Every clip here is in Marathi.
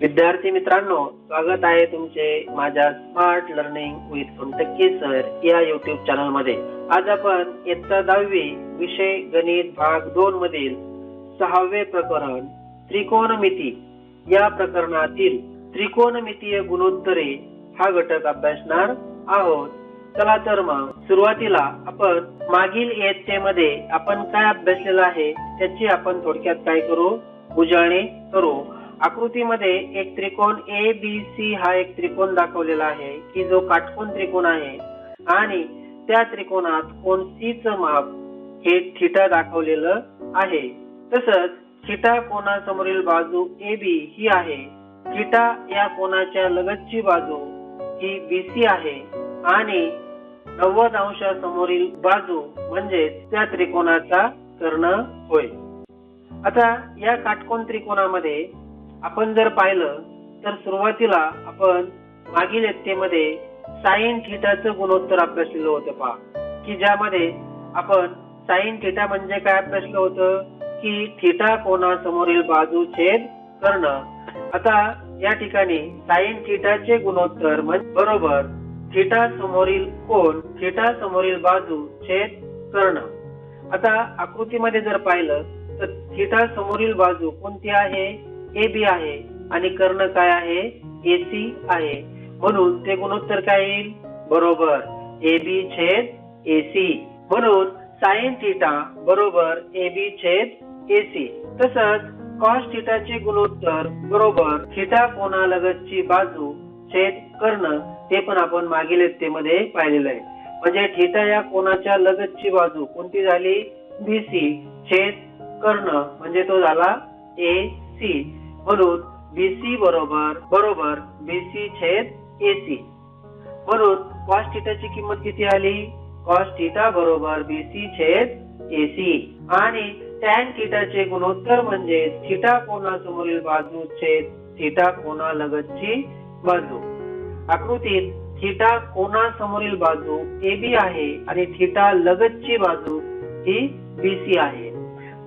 विद्यार्थी मित्रांनो स्वागत आहे तुमचे माझ्या smart learning with Sontakke sir या युट्यूब चॅनलमध्ये. आज आपण इयत्ता दहावी विषय गणित भाग दोन मधील सहावे प्रकरण त्रिकोणमिती या प्रकरणातील त्रिकोणमितीय गुणोत्तरे हा घटक अभ्यासणार आहोत. चला तर मग सुरुवातीला आपण मागील इयत्तेमध्ये आपण काय अभ्यासलेलं आहे त्याची आपण थोडक्यात काय करू उजळणी करू. आकृतीमध्ये एक त्रिकोण ए बी सी हा एक त्रिकोण दाखवलेला आहे की जो काटकोन त्रिकोण आहे. आणि त्या त्रिकोणात कोण सी च माप हे थिटा दाखवलेलं आहे. तसंच थिटा कोणासमोरील बाजू ए बी ही आहे. थिटा या कोणाच्या लगतची बाजू ही बी सी आहे. आणि नव्वद अंशासमोरील बाजू म्हणजे त्या त्रिकोणाचा कर्ण होय. आता या काटकोन त्रिकोणामध्ये आपण जर पाहिलं तर सुरुवातीला आपण मागील इयत्तेमध्ये साईन थिटाचं गुणोत्तर अभ्यासलेलं होतं पहा. की ज्यामध्ये आपण साईन थिटा म्हणजे काय अभ्यासलं होतं? की थिटा कोणासमोरील बाजू छेद करणं. आता या ठिकाणी साईन थिटाचे गुणोत्तर म्हणजे बरोबर थिटा समोरील कोण थिटा समोरील बाजू छेद करणं. आता आकृतीमध्ये जर पाहिलं तर थिटा समोरील बाजू कोणती आहे? ए बी आहे आणि कर्ण काय आहे? एसी आहे. म्हणून ते गुणोत्तर काय येईल? बरोबर. ए बी छेद एसी म्हणून साईन थिटा बरोबर ए बी छेद एसी तसंच कॉस थिटाचे गुणोत्तर बरोबर थिटा कोणालगतची बाजू छेद कर्ण ते पण आपण मागील मध्ये पाहिलेलं आहे. म्हणजे थिटा या कोणाच्या लगतची बाजू कोणती झाली? बीसी छेद कर्ण. म्हणजे तो झाला ए सी म्हणून बीसी बरोबर बरोबर बीसी छेद एसी म्हणून कॉस थिटाची किंमत किती आली? कॉस थिटा बरोबर बीसी छेद एसी आणि टॅन थिटाचे गुणोत्तर म्हणजे थिटा कोणासमोरील बाजू छेद थिटा कोणा लगतची बाजू. आकृतीत थिटा कोणासमोरील बाजू ए बी आहे आणि थिटा लगतची बाजू ही बीसी आहे.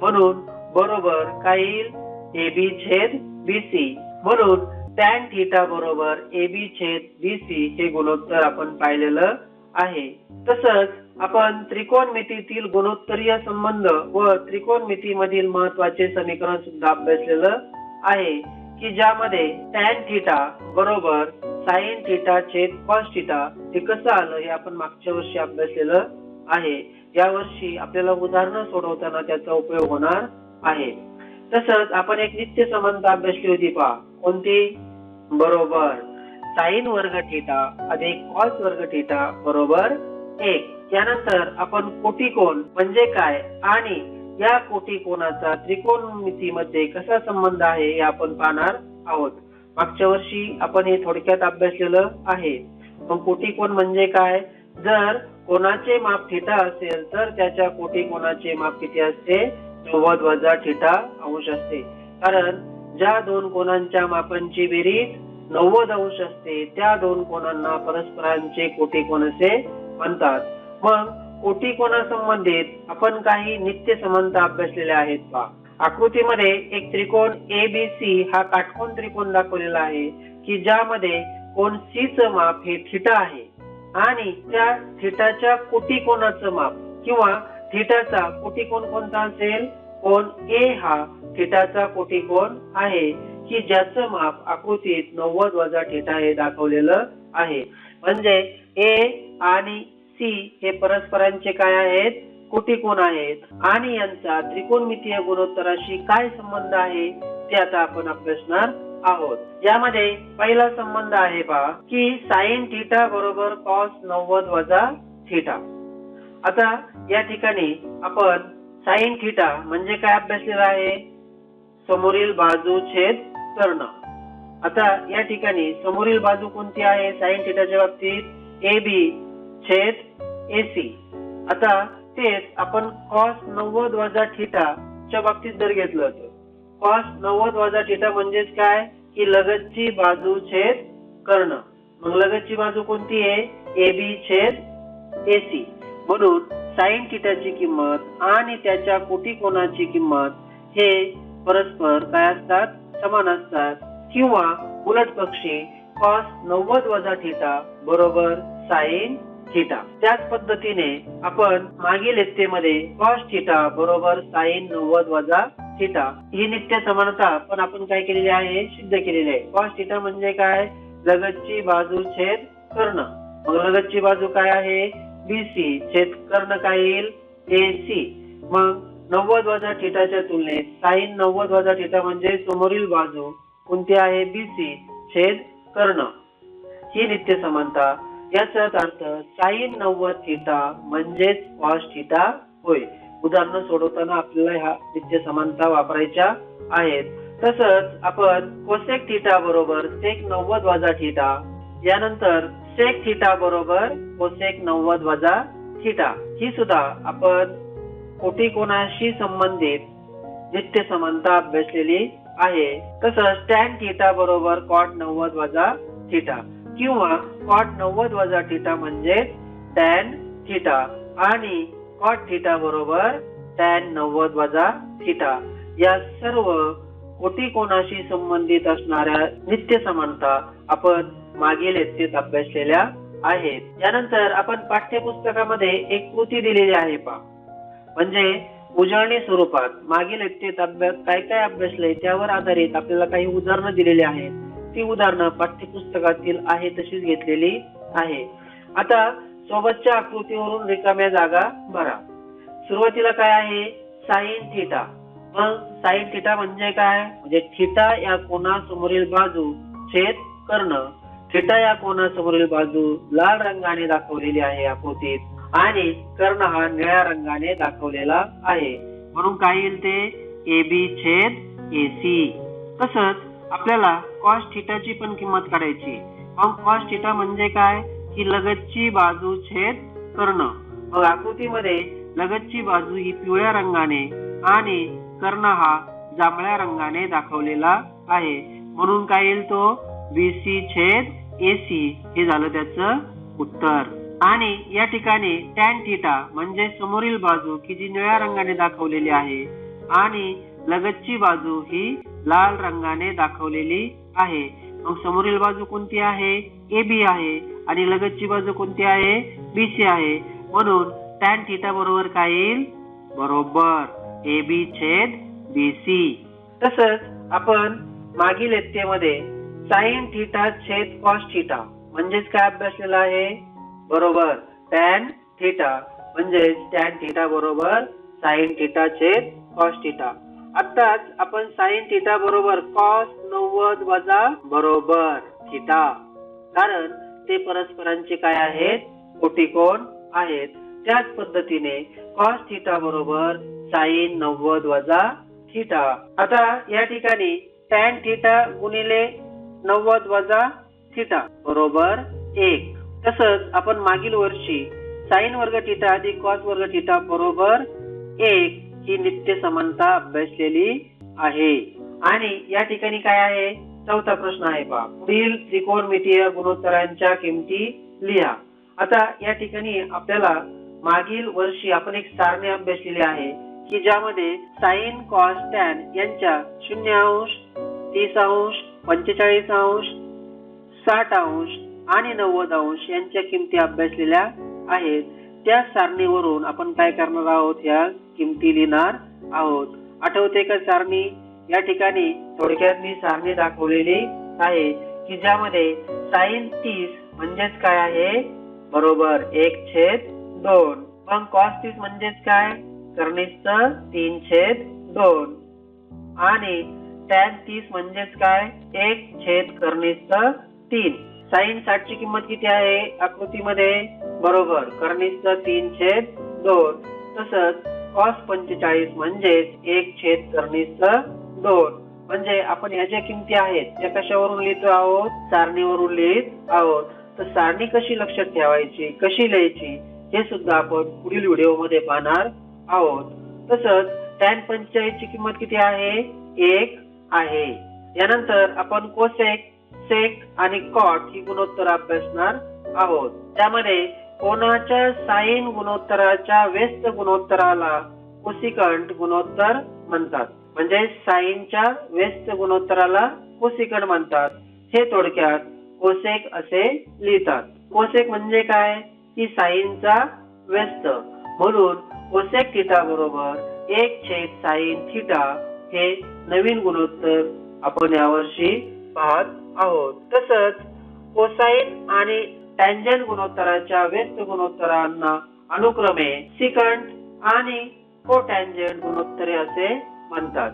म्हणून बरोबर काय येईल? ए बी छेद बीसी म्हणून टॅन थिटा बरोबर ए बी छेद बीसी हे गुणोत्तर आपण पाहिलेलं आहे. तसंच आपण त्रिकोणमितीतील गुणोत्तरीय संबंध व त्रिकोणमितीमधील महत्त्वाचे समीकरण सुद्धा अभ्यासलेलं आहे की ज्यामध्ये टॅन थिटा बरोबर साइन थिटा छेद कॉस थिटा हे कसं आलं हे आपण मागच्या वर्षी अभ्यासलेलं आहे. या वर्षी आपल्याला उदाहरणं सोडवताना त्याचा उपयोग होणार आहे. तसंच आपण एक नित्य संबंध अभ्यासली होती पहा. कोणती? बरोबर. साईन वर्ग थिटा अधिक कॉस वर्ग थिटा बरोबर एक. त्यानंतर आपण कोटिकोन म्हणजे काय? आणि या कोटिकोणाचा त्रिकोणमितीमध्ये कसा संबंध आहे हे आपण पाहणार आहोत. मागच्या वर्षी आपण हे थोडक्यात अभ्यासलेलं आहे. मग कोटिकोन म्हणजे काय? जर कोणाचे माप थिटा असेल तर त्याच्या कोटिकोनाचे माप किती असते? चौवद वजा थिटा अंश असते. कारण ज्या दोन कोणांच्या मापांची बेरीज नव्वद अंश असते त्या दोन कोणांना परस्परांचे कोटिकोण असे म्हणतात. मग कोटिकोणासंबंधित आपण काही नित्य समानता अभ्यासलेले आहेत का? आकृतीमध्ये एक त्रिकोण ए बी सी हा काटकोन त्रिकोण दाखवलेला आहे की ज्यामध्ये कोण सी च माप हे थिटा आहे आणि त्या थिटाच्या कोटिकोणाचं माप किंवा थिटाचा कोटिकोण कोणता असेल? कोण ए हा थिटाचा कोटिकोण आहे. की ज्याचं माप आकृतीत नव्वद वजा थिटा हे दाखवलेलं आहे. म्हणजे ए आणि सी हे परस्परांचे काय आहेत? कोटिकोण आहेत. आणि यांचा त्रिकोणमितीय गुणोत्तराशी काय संबंध आहे? ते आता आपण अभ्यासणार आहोत. यामध्ये पहिला संबंध आहे पहा की साईन थिटा बरोबर कॉस नव्वद वजा थिटा. आता या ठिकाणी आपण साईन थिटा म्हणजे काय अभ्यासलेला आहे? समोरील बाजू छेद कर्ण. आता या ठिकाणी समोरील बाजू कोणती आहे? साईन थिटाच्या बाबतीत ए बी छेद एसी आता तेच आपण कॉस नव्वद वजा थिटा च्या बाबतीत जर घेतलं तर. कॉस नव्वद वजा थिटा म्हणजेच काय? की लगतची बाजू छेद कर्ण. मग लगतची बाजू कोणती आहे? ए बी छेद एसी म्हणून साईन थिटाची किंमत आणि त्याच्या कोटिकोणाची किंमत हे परस्पर काय असतात? समान असतात. किंवा उलट पक्षी कॉस नव्वद वजा थिटा बरोबर साईन थिटा त्याच पद्धतीने आपण मागील इत्तेमध्ये कॉस थिटा बरोबर साईन नव्वद वजा थिटा ही नित्य समानता पण आपण काय केलेली आहे? सिद्ध केलेली आहे. कॉस थिटा म्हणजे काय? लगतची बाजू छेद करणं. मग लगतची बाजू काय आहे? बीसी छेद कर्ण काय येईल? एसी मग नव्वद वजा थिटाच्या तुलनेत साईन नव्वद वजा थिटा म्हणजे समोरील बाजू कोणती आहे? बीसी छेद कर्ण ही नित्य समानता. याचाच अर्थ साईन नव्वद थिटा म्हणजेच कॉस थिटा होय. उदाहरण सोडवताना आपल्याला ह्या नित्य समानता वापरायच्या आहेत. तसंच आपण कोसेक थिटा बरोबर सेक नव्वद वजा थिटा यानंतर सेक थिटा बरोबर कोसेक नव्वद वजा थिटा ही सुद्धा आपण कोटी कोणाशी संबंधित नित्य समानता अभ्यासलेली आहे. तसंच टॅन थिटा बरोबर कॉट नव्वद वजा थिटा किंवा कॉट नव्वद वजा थिटा म्हणजे टॅन थिटा आणि कॉट थिटा बरोबर टॅन नव्वद वजा थिटा या सर्व कोटी कोणाशी संबंधित असणाऱ्या नित्य समानता आपण मागील इयत्तेत अभ्यासलेल्या आहेत. यानंतर आपण पाठ्यपुस्तकामध्ये एक कृती दिलेली आहे पा म्हणजे उजळणी स्वरूपात मागील इयत्तेत अभ्यास काय काय अभ्यासले त्यावर आधारित आपल्याला काही उदाहरणं दिलेली आहेत. ती उदाहरणं पाठ्यपुस्तकातील आहे तशीच घेतलेली आहे. आता सोबतच्या आकृतीवरून रिकाम्या जागा भरा. सुरुवातीला काय आहे? Sine theta. मग साईन थिटा म्हणजे काय? म्हणजे थिटा या कोणासमोरील बाजू छेद करणं. चिटा या कोणासमोरील बाजू लाल रंगाने दाखवलेली आहे आकृतीत आणि कर्ण हा निळ्या रंगाने दाखवलेला आहे. म्हणून काय येईल ते? ए बी छेद एसी तसंच आपल्याला कॉस थिटाची पण किंमत काढायची मग कॉस थिटा म्हणजे काय? की लगतची बाजू छेद कर्ण. मग आकृतीमध्ये लगतची बाजू ही पिवळ्या रंगाने आणि कर्ण हा जांभळ्या रंगाने दाखवलेला आहे. म्हणून काय येईल तो? बीसी छेद एसी हे झालं त्याचं उत्तर. आणि या ठिकाणी टॅन थिटा म्हणजे समोरील बाजू की जी निळ्या रंगाने दाखवलेली आहे आणि लगतची बाजू ही लाल रंगाने दाखवलेली आहे. मग समोरील बाजू कोणती आहे? ए बी आहे. आणि लगतची बाजू कोणती आहे? बी सी आहे. म्हणून टॅन थिटा बरोबर काय येईल? बरोबर. ए बी छेद बी सी तसंच आपण मागील इयत्तेमध्ये साईन थिटा छेद कॉस थिटा. म्हणजेच काय अभ्यासलेलं आहे? बरोबर. Tan theta. म्हणजेच टॅन थिटा बरोबर साइन थिटा छेद कॉस थिटा. आताच आपण साईन थिटा बरोबर कॉस नव्वद वजा बरोबर थिटा. कारण ते परस्परांचे काय आहेत? कोटिकोण आहेत. त्याच पद्धतीने कॉस थिटा बरोबर साईन नव्वद वजा थिटा. आता या ठिकाणी टॅन थिटा गुणिले नव्वद वजा थिटा बरोबर एक. तसंच आपण मागील वर्षी साईन वर्ग थिटा अधिक कॉस वर्ग थिटा बरोबर एक ही नित्य समानता अभ्यासलेली आहे. आणि या ठिकाणी काय आहे? चौथा प्रश्न आहे पहा पुढील त्रिकोणमितीय गुणोत्तरांच्या किमती लिहा. आता या ठिकाणी आपल्याला मागील वर्षी आपण एक सारणी अभ्यासलेली आहे की ज्यामध्ये साईन कॉस टॅन यांच्या शून्य अंश तीस अंश पंचेचाळीस अंश साठ अंश आणि नव्वद अंश यांच्या किमती अभ्यासलेल्या आहेत. त्या सारणीवरून आपण काय करणार आहोत? या किमती लिहिणार आहोत. आठवते का सारणी? या ठिकाणी थोडक्यात मी सारणी दाखवलेली आहे की ज्यामध्ये साईन तीस म्हणजेच काय आहे? बरोबर एक छेद दोन. मग कॉस तीस म्हणजेच काय? कर्निस्त तीन छेद दोन. आणि टॅन तीस म्हणजेच काय? एक छेद कर्निस्त तीन. साइन साठची किंमत किती आहे? आकृतीमध्ये. बरोबर. कर्निस्त तीन छेद दोन. तसंच कॉस पंचेचाळीस म्हणजेच एक छेद कर्निस्त दोन. म्हणजे आपण ह्या ज्या किमती आहेत त्या कशावरून लिहितो आहोत? सारणीवरून लिहित आहोत. तर सारणी कशी लक्षात ठेवायची? कशी लिहायची? हे सुद्धा आपण पुढील व्हिडिओमध्ये पाहणार आहोत. तसंच टॅन पंचेचाळीस ची किंमत किती आहे? एक आहे. यानंतर आपण कोसेक सेक आणि कॉट ही गुणोत्तर अभ्यासणार आहोत. त्यामध्ये कोणाच्या साईन गुणोत्तराच्या व्यस्त गुणोत्तराला कोसिकंट गुणोत्तर म्हणतात. म्हणजे साईनच्या व्यस्त गुणोत्तराला कोसिकंट म्हणतात. हे थोडक्यात कोसेक असे लिहितात. कोसेक म्हणजे काय? की साईनचा व्यस्त. म्हणून कोसेक थिटा बरोबर एक छेद साईन थिटा हे नवीन गुणोत्तर आपण यावर्षी पाहत आहोत. तसंच कोसाईन आणि टँजंट गुणोत्तराच्या व्यस्त गुणोत्तरांना अनुक्रमे सिकंट आणि कोटँजंट गुणोत्तरे असे म्हणतात.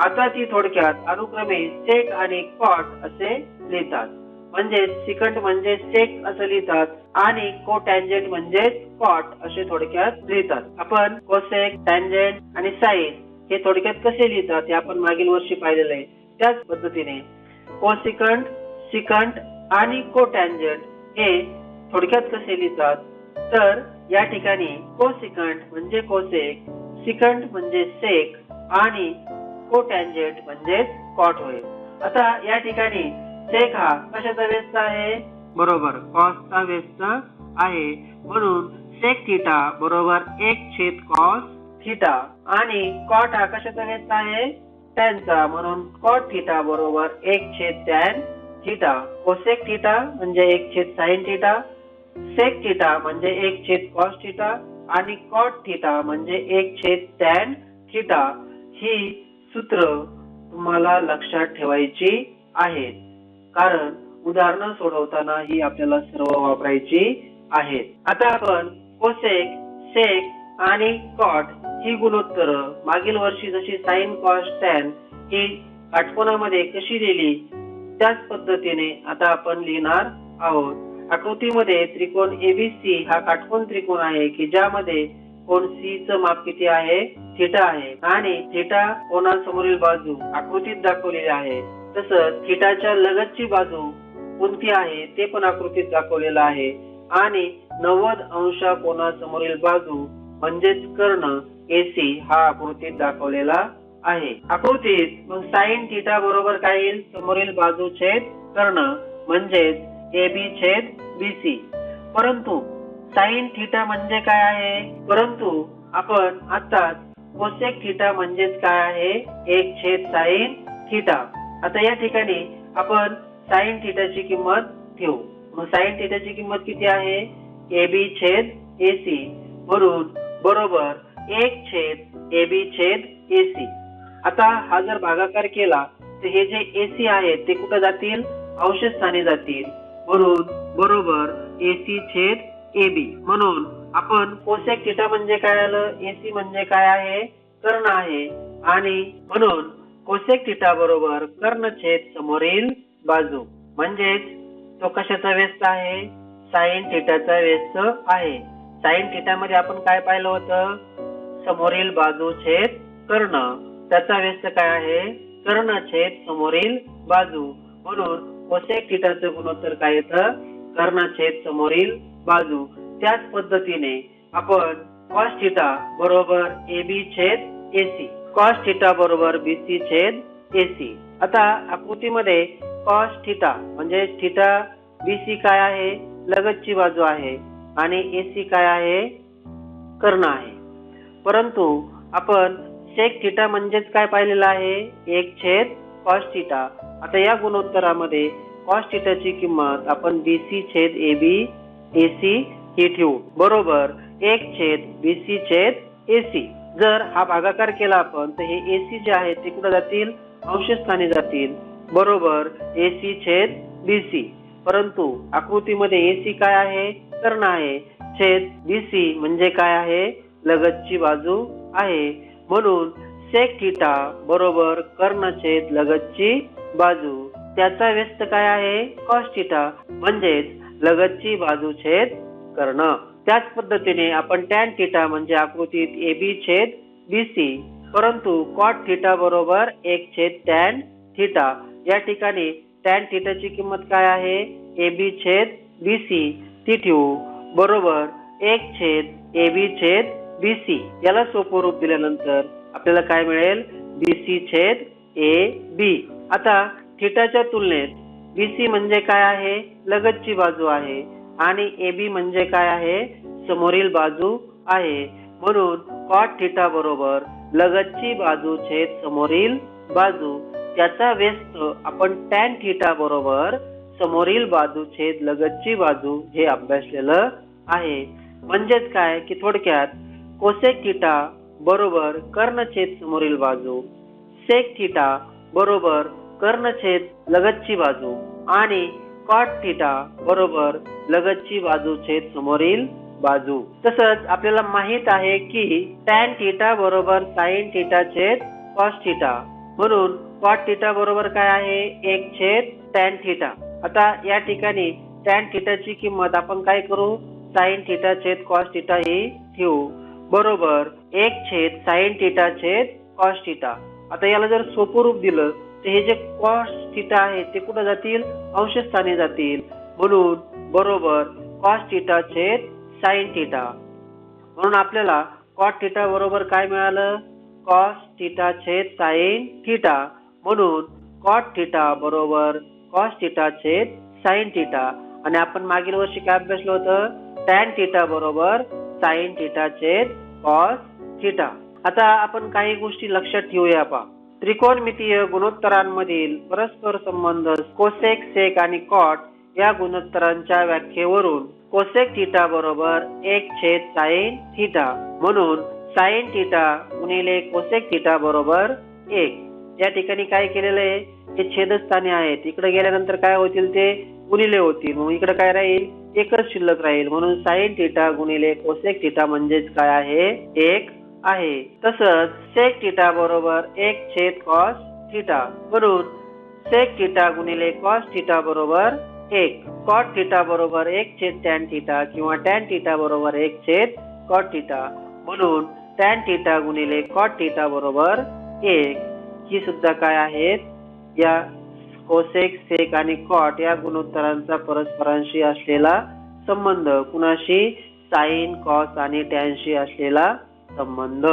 आता ती थोडक्यात अनुक्रमे सेक आणि कॉट असे लिहितात. म्हणजे सिकंट म्हणजे सेक असं लिहितात आणि को टँजंट म्हणजे कॉट असे थोडक्यात लिहितात. आपण कोसेक टँजंट आणि साईन हे थोडक्यात कसे लिहितात हे आपण मागील वर्षी पाहिलेलं आहे. त्याच पद्धतीने कोसिकंट सिकंट आणि कोटँजंट हे थोडक्यात कसे लिहितात? तर या ठिकाणी कोसिकंट म्हणजे कोसेक सिकंट म्हणजे सेक आणि कोटँजंट म्हणजे कॉट होईल आता या ठिकाणी सेक हा कशाचा व्यस्त आहे? बरोबर कॉसचा व्यस्त आहे. म्हणून सेक थिटा बरोबर एक छेद कॉस थिटा आणि कॉट हा कशाचा घेतला आहे? टॅनचा म्हणून कॉट थिटा बरोबर एक छेद टॅन थिटा. कोसेक थिटा म्हणजे एक छेद साईन थिटा. सेक थिटा म्हणजे एक छेद कॉस थिटा. आणि कॉट थिटा म्हणजे एक छेद टॅन थिटा. ही सूत्र तुम्हाला लक्षात ठेवायची आहेत. कारण उदाहरणं सोडवताना ही आपल्याला सर्व वापरायची आहेत. आता आपण कोसेक सेक आणि कॉट ही गुणोत्तर मागील वर्षी जशी साईन कॉस टॅन ही काटकोनामध्ये कशी लिहिली त्याच पद्धतीने आता आपण लिहिणार आहोत. आकृतीमध्ये त्रिकोण एबीसी हा काटकोन त्रिकोण आहे की ज्यामध्ये कोण सी च माप किती आहे थिटा आहे आणि थिटा कोणासमोरील बाजू आकृतीत दाखवलेली आहे. तसंच थिटाच्या लगतची बाजू कोणती आहे ते पण आकृतीत दाखवलेलं आहे. आणि नव्वद अंश कोणासमोरील बाजू म्हणजेच कर्ण एसी हा आकृतीत दाखवलेला आहे. आकृतीत मग साइन थिटा बरोबर काय येईल? समोरील बाजू छेद कर्ण म्हणजेच ए बी छेद बीसी परंतु साईन थिटा म्हणजे काय आहे? परंतु आपण आताच कोसेक थिटा म्हणजेच काय आहे? एक छेद साइन थिटा आता या ठिकाणी आपण साईन थिटाची किंमत ठेवू मग साइन थिटाची किंमत किती आहे? ए बी छेद एसी म्हणून बरोबर एक छेद ए बी छेद एसी आता हा जर भागाकार केला तर हे जे एसी आहेत ते कुठं जातील? अंश स्थानी जातील. म्हणून बरोबर एसी छेद ए बी. म्हणून आपण कोसेक थिटा म्हणजे काय आलं? एसी म्हणजे काय आहे? कर्ण आहे. आणि म्हणून कोसेक थिटा बरोबर कर्ण छेद समोरील बाजू. म्हणजेच तो कशाचा व्यस्त आहे? साइन थिटाचा व्यस्त आहे. साईन थिटामध्ये आपण काय पाहिलं होतं? समोरील बाजू छेद कर्ण. त्याचा व्यस्त काय आहे? कर्ण छेद समोरील बाजू. म्हणून कोसेक थिटाचं गुणोत्तर काय येतं? कर्ण छेद समोरील बाजू. त्याच पद्धतीने आपण कॉस थिटा बरोबर ए बी छेद एसी कॉस थिटा बरोबर बीसी छेद एसी आता आकृतीमध्ये कॉस थिटा म्हणजे थिटा बीसी काय आहे? लगतची बाजू आहे. आणि एसी काय आहे? कर्ण आहे. परंतु आपण सेक थिटा म्हणजेच काय पाहिलेलं आहे? एक छेद कॉस थिटा आता या गुणोत्तरामध्ये कॉस थिटाची किंमत आपण बी सी छेद ए बी ए सी ही ठेवू. बरोबर एक छेद बी सी छेद ए सी जर हा भागाकार केला आपण तर हे ए सी जे आहे ते कुठे जातील? अंशस्थानी जातील. बरोबर ए सी छेद बी सी परंतु आकृतीमध्ये एसी काय आहे? कर्ण आहे. छेद बी सी म्हणजे काय आहे? लगतची बाजू आहे. म्हणून सेक थिटा बरोबर कर्ण छेद लगतची बाजू. त्याचा व्यस्त काय आहे? कॉस थिटा म्हणजेच लगतची बाजू छेद कर्ण. त्याच पद्धतीने आपण टॅन थिटा म्हणजे आकृतीत ए बी छेद बी सी परंतु कॉट थिटा बरोबर एक छेद टॅन थिटा या ठिकाणी टॅन थिटाची किंमत काय आहे? ए बी छेद बीसी ती ठेवू. बरोबर एक छेद ए बी छेद बीसी याला सोपं रूप दिल्यानंतर आपल्याला काय मिळेल? बीसी छेद ए बी आता थिटाच्या तुलनेत बीसी म्हणजे काय आहे? लगतची बाजू आहे. आणि ए बी म्हणजे काय आहे? समोरील बाजू आहे. म्हणून कॉट थिटा बरोबर लगतची बाजू छेद समोरील बाजू. त्याचा व्यस्त आपण टॅन थिटा बरोबर समोरील बाजू छेद लगतची बाजू हे अभ्यासलेलं आहे. म्हणजेच काय? की थोडक्यात कोसेक थिटा बरोबर कर्णछेद समोरील बाजू सेक थिटा बरोबर कर्णछेद लगतची बाजू आणि कॉट थिटा बरोबर लगतची बाजू छेद समोरील बाजू. तसंच आपल्याला माहीत आहे की टॅन थिटा बरोबर साईन थिटा छेद कॉस थिटा म्हणून कॉट थिटा बरोबर काय आहे? एक छेद टॅन थिटा आता या ठिकाणी टॅन थिटाची किंमत आपण काय करू? साईन थिटा छेद कॉस थिटा ही ठेवू. बरोबर एक छेद साईन थिटा छेद कॉस थिटा आता याला जर सोपं रूप दिलं तर हे जे कॉस थिटा आहे ते कुठं जातील? अंशस्थानी जातील. म्हणून बरोबर कॉस थिटा छेद साईन थिटा म्हणून आपल्याला कॉट थिटा बरोबर काय मिळालं? कॉस थिटा छेद साईन थिटा म्हणून कॉट थिटा बरोबर कॉस थिटा छेद साईन थिटा आणि आपण मागील वर्षी काय अभ्यासलं होतं? टॅन थिटा बरोबर साईन थिटा छेद कॉस थिटा. आता आपण काही गोष्टी लक्षात ठेवूया पा त्रिकोणमितीय गुणोत्तरांमधील परस्पर संबंध कोसेक सेक आणि कॉट या गुणोत्तरांच्या व्याख्येवरून कोसेक थिटा बरोबर एक छेद साइन थिटा म्हणून साईन थिटा गुणिले कोसेक थिटा बरोबर एक. या ठिकाणी काय केलेलं आहे? हे छेदस्थाने आहेत. इकडे गेल्यानंतर काय होतील ते गुणिले होतील. मग इकडे काय राहील? एकच शिल्लक राहील. म्हणून साईन थिटा गुणिले कोसेक थिटा म्हणजेच काय आहे? एक आहे. तसंच सेक थिटा बरोबर एक छेद कॉस थिटा म्हणून सेक थिटा गुणिले कॉस थिटा बरोबर एक. कॉट थिटा बरोबर एक छेद टॅन थिटा किंवा टॅन थिटा बरोबर एक छेद कॉट थिटा म्हणून टॅन थिटा गुणिले कॉट थिटा बरोबर एक. ही सुद्धा काय आहेत? या कोसेक सेक आणि कॉट या गुणोत्तरांचा परस्परांशी असलेला संबंध कुणाशी? साइन कॉस आणि टॅनशी असलेला संबंध.